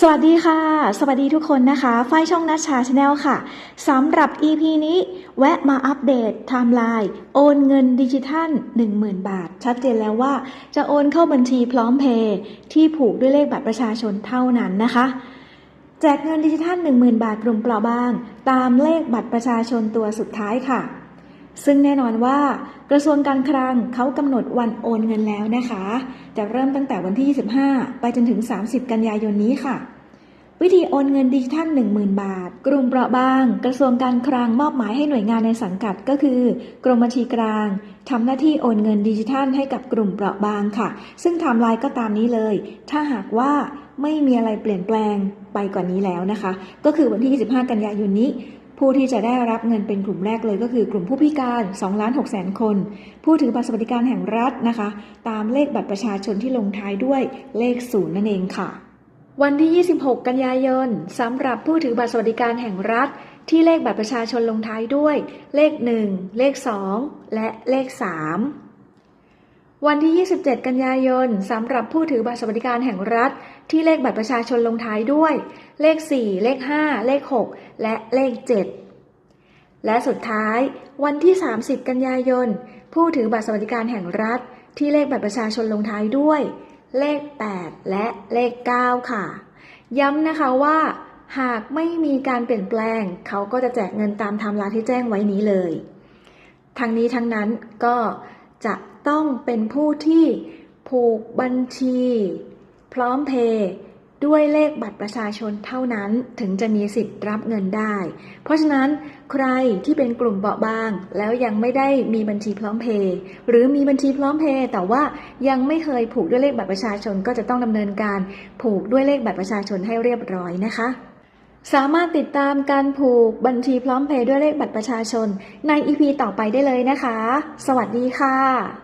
สวัสดีค่ะ สวัสดีทุกคนนะคะ ฝ้ายช่องนัชชาชาแนลค่ะ สำหรับ EP นี้ แวะมาอัปเดตไทม์ไลน์โอนเงินดิจิทัล 10,000 บาท ชัดเจนแล้วว่าจะโอนเข้าบัญชีพร้อมเพย์ที่ผูกด้วยเลขบัตรประชาชนเท่านั้นนะคะ แจกเงินดิจิทัล 10,000 บาทกลุ่มเปราบาง ตามเลขบัตรประชาชนตัวสุดท้ายค่ะ ซึ่งแน่นอนว่ากระทรวงการคลังเขากำหนดวันโอนเงินแล้วนะคะ จะเริ่มตั้งแต่วันที่ 25 ไปจนถึง 30 กันยายนนี้ค่ะ วิธีโอนเงินดิจิทัล 10,000 บาท กลุ่มเปราะบาง กระทรวงการคลังมอบหมายให้หน่วยงานในสังกัดก็คือ กรมบัญชีกลางทำหน้าที่โอนเงินดิจิทัล ให้กับกลุ่มเปราะบางค่ะ ซึ่งไทม์ไลน์ก็ตามนี้เลย ถ้าหากว่าไม่มีอะไรเปลี่ยนแปลงไปกว่านี้แล้วนะคะ ก็คือวันที่ 25 กันยายนนี้ ผู้ที่จะได้รับเงินเป็นกลุ่มแรกเลยก็คือกลุ่มผู้พิการ2ล้าน6แสนคน ผู้ถือบัตรสวัสดิการแห่งรัฐนะคะ ตามเลขบัตรประชาชนที่ลงท้ายด้วยเลขศูนย์นั่นเองค่ะ วันที่ 26 กันยายนสำหรับผู้ถือบัตรสวัสดิการแห่งรัฐ ที่เลขบัตรประชาชนลงท้ายด้วย เลข 1 เลข 2 และเลข 3 วันที่ 27 กันยายนสำหรับผู้ถือบัตรสวัสดิการแห่งรัฐ ที่เลขบัตรประชาชนลงท้ายด้วย เลข 4 เลข 5 เลข 6 และเลข 7 และสุดท้าย วันที่ 30 กันยายน ผู้ถือบัตรสวัสดิการแห่งรัฐ ที่เลขบัตรประชาชนลงท้ายด้วย เลข 8 และเลข 9 ค่ะ ย้ำนะคะว่า หากไม่มีการเปลี่ยนแปลง เขาก็จะแจกเงินตามไทม์ไลน์ที่แจ้งไว้นี้เลย ทั้งนี้ทั้งนั้นก็ จะต้องเป็นผู้ที่ผูกบัญชี พร้อมเพย์ด้วยเลขบัตรประชาชนเท่านั้นถึงจะมีสิทธิ์รับเงินได้ เพราะฉะนั้นใครที่เป็นกลุ่มเบาบาง แล้วยังไม่ได้มีบัญชีพร้อมเพย์หรือมีบัญชีพร้อมเพย์แต่ว่ายังไม่เคยผูกด้วยเลขบัตรประชาชนก็จะต้องดำเนินการผูกด้วยเลขบัตรประชาชนให้เรียบร้อยนะคะ สามารถติดตามการผูกบัญชีพร้อมเพย์ด้วยเลขบัตรประชาชน ในอีพีต่อไปได้เลยนะคะ สวัสดีค่ะ